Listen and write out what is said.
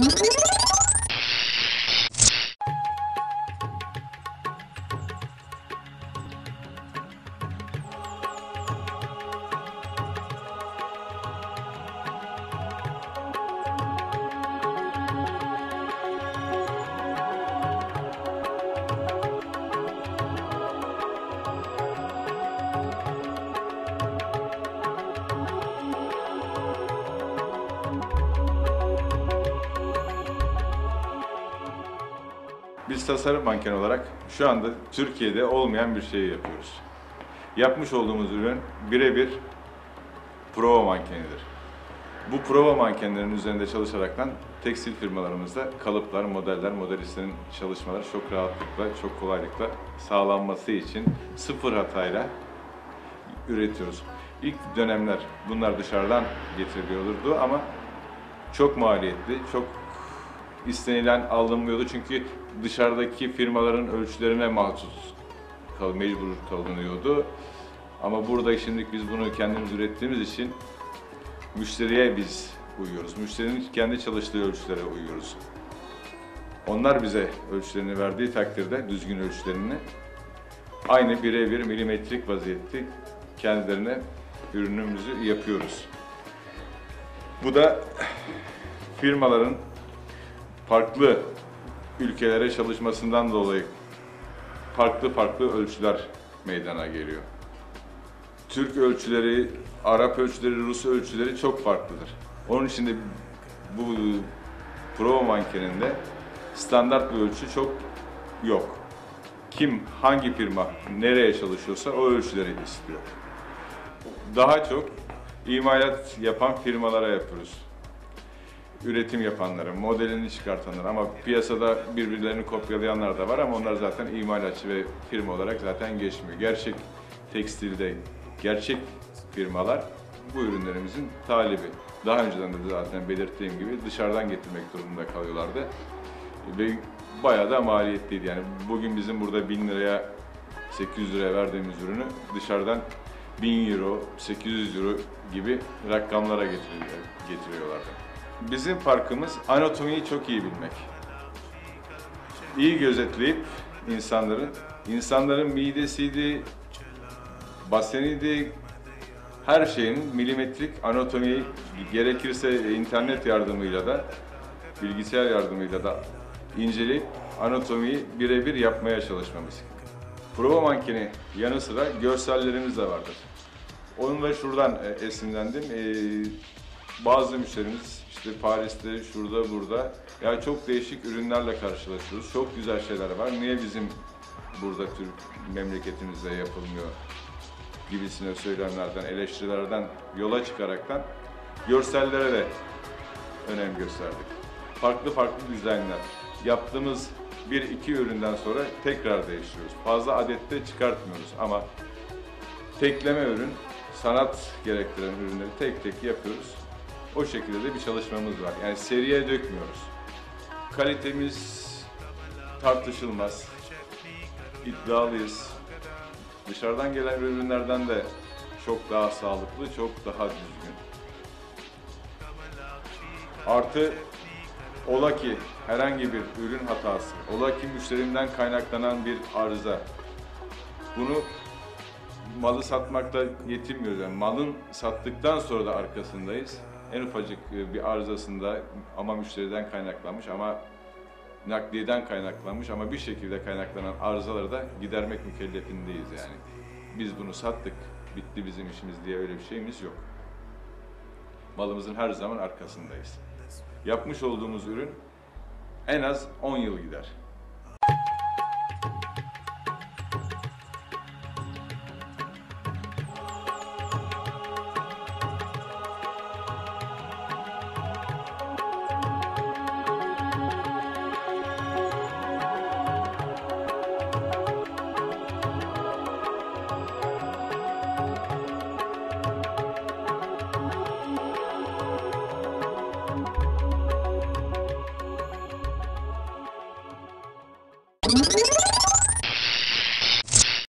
Mm-hmm. Biz tasarım manken olarak şu anda Türkiye'de olmayan bir şeyi yapıyoruz. Yapmış olduğumuz ürün birebir prova mankenidir. Bu prova mankenlerin üzerinde çalışaraktan tekstil firmalarımızda kalıplar, modeller, modelistlerin çalışmaları çok rahatlıkla, çok kolaylıkla sağlanması için sıfır hatayla üretiyoruz. İlk dönemler bunlar dışarıdan getiriliyordu ama çok maliyetli, çok istenilen alınmıyordu çünkü dışarıdaki firmaların ölçülerine mahsus kal mecbur kalınıyordu. Ama burada şimdi biz bunu kendimiz ürettiğimiz için müşteriye biz uyuyoruz. Müşterinin kendi çalıştığı ölçülere uyuyoruz. Onlar bize ölçülerini verdiği takdirde düzgün ölçülerini aynı birebir milimetrik vaziyette kendilerine ürünümüzü yapıyoruz. Bu da firmaların farklı ülkelere çalışmasından dolayı farklı farklı ölçüler meydana geliyor. Türk ölçüleri, Arap ölçüleri, Rus ölçüleri çok farklıdır. Onun için de bu prova mankeninde standart bir ölçü çok yok. Kim, hangi firma nereye çalışıyorsa o ölçüleri istiyor. Daha çok imalat yapan firmalara yapıyoruz üretim yapanları, modelini çıkartanlar ama piyasada birbirlerini kopyalayanlar da var ama onlar zaten imalatçı ve firma olarak zaten geçmiyor. Gerçek tekstilde gerçek firmalar bu ürünlerimizin talibi. Daha önceden de zaten belirttiğim gibi dışarıdan getirmek durumunda kalıyorlardı. Ve bayağı da maliyetliydi. Yani bugün bizim burada 1000 liraya 800 liraya verdiğimiz ürünü dışarıdan 1000 euro, 800 euro gibi rakamlara getiriyor, getiriyorlardı. Bizim farkımız anatomiyi çok iyi bilmek. İyi gözetleyip insanların, insanların midesiydi, baseniydi, her şeyin milimetrik anatomiyi gerekirse internet yardımıyla da, bilgisayar yardımıyla da inceleyip anatomiyi birebir yapmaya çalışmamız. Prova mankeni yanı sıra görsellerimiz de vardır. Onun ve şuradan e, esinlendim. E, bazı müşterimiz işte Paris'te, şurada, burada ya çok değişik ürünlerle karşılaşıyoruz. Çok güzel şeyler var. Niye bizim burada Türk memleketimizde yapılmıyor gibisine söylemlerden, eleştirilerden yola çıkaraktan görsellere de önem gösterdik. Farklı farklı dizaynlar. Yaptığımız bir iki üründen sonra tekrar değiştiriyoruz. Fazla adette çıkartmıyoruz ama tekleme ürün, sanat gerektiren ürünleri tek tek yapıyoruz. O şekilde de bir çalışmamız var. Yani seriye dökmüyoruz. Kalitemiz tartışılmaz. İddialıyız. Dışarıdan gelen ürünlerden de çok daha sağlıklı, çok daha düzgün. Artı ola ki herhangi bir ürün hatası, ola ki müşterimden kaynaklanan bir arıza. Bunu malı satmakta yetinmiyoruz. Yani malın sattıktan sonra da arkasındayız. En ufacık e, bir arızasında ama müşteriden kaynaklanmış ama nakliyeden kaynaklanmış ama bir şekilde kaynaklanan arızaları da gidermek mükellefindeyiz yani. Biz bunu sattık, bitti bizim işimiz diye öyle bir şeyimiz yok. Malımızın her zaman arkasındayız. Yapmış olduğumuz ürün en az 10 yıl gider. Mm-hmm.